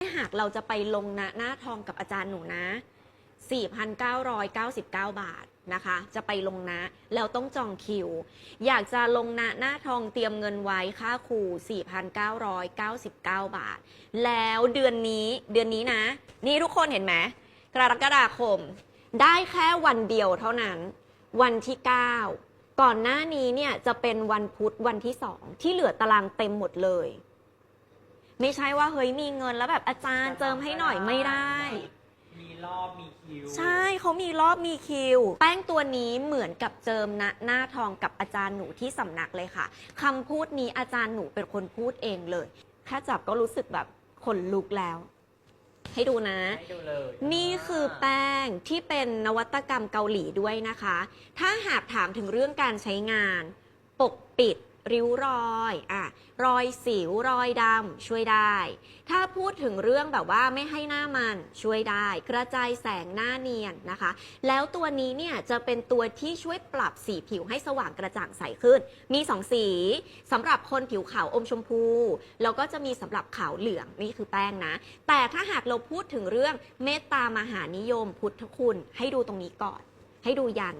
ถ้าหากเราจะไปลงนะหน้าทองกับอาจารย์หนูนะ 4,999 บาทนะคะ จะไปลงนะแล้วต้องจองคิว อยากจะลงนะหน้าทองเตรียมเงินไว้ค่าครู4,999 บาท แล้วเดือนนี้เดือนนี้นะ นี่ทุกคนเห็นไหมกรกฎาคม ได้แค่วันเดียวเท่านั้น วันที่ 9 ก่อนหน้านี้เนี่ยจะเป็นวันพุธวันที่ 2 ที่เหลือตารางเต็มหมดเลย ไม่ใช่ว่าเฮ้ยมีเงินแล้วแบบอาจารย์เจิมให้หน่อยไม่ได้ มีรอบมีคิวใช่เขามีรอบมีคิว แป้งตัวนี้เหมือนกับเจิมนะหน้าทองกับอาจารย์หนูที่สำนักเลยค่ะคำพูดนี้อาจารย์หนูเป็นคนพูดเองเลยแค่จับก็รู้สึกแบบขนลุกแล้ว ให้ดูนะ ให้ดูเลยนี่คือแป้งที่เป็นนวัตกรรมเกาหลีด้วยนะคะ ถ้าหากถามถึงเรื่องการใช้งาน ปกปิดริ้วรอยอะ รอยสิวรอยดำช่วยได้ ถ้าพูดถึงเรื่องแบบว่าไม่ให้หน้ามันช่วยได้ กระจายแสงหน้าเนียนนะคะ แล้วตัวนี้เนี่ยจะเป็นตัวที่ช่วยปรับสีผิวให้สว่างกระจ่างใสขึ้น มีสองสีสำหรับคนผิวขาวอมชมพู แล้วก็จะมีสำหรับขาวเหลืองนี่คือแป้งนะ แต่ถ้าหากเราพูดถึงเรื่องเมตตามหานิยมพุทธคุณให้ดูตรงนี้ก่อน ให้ดูยัน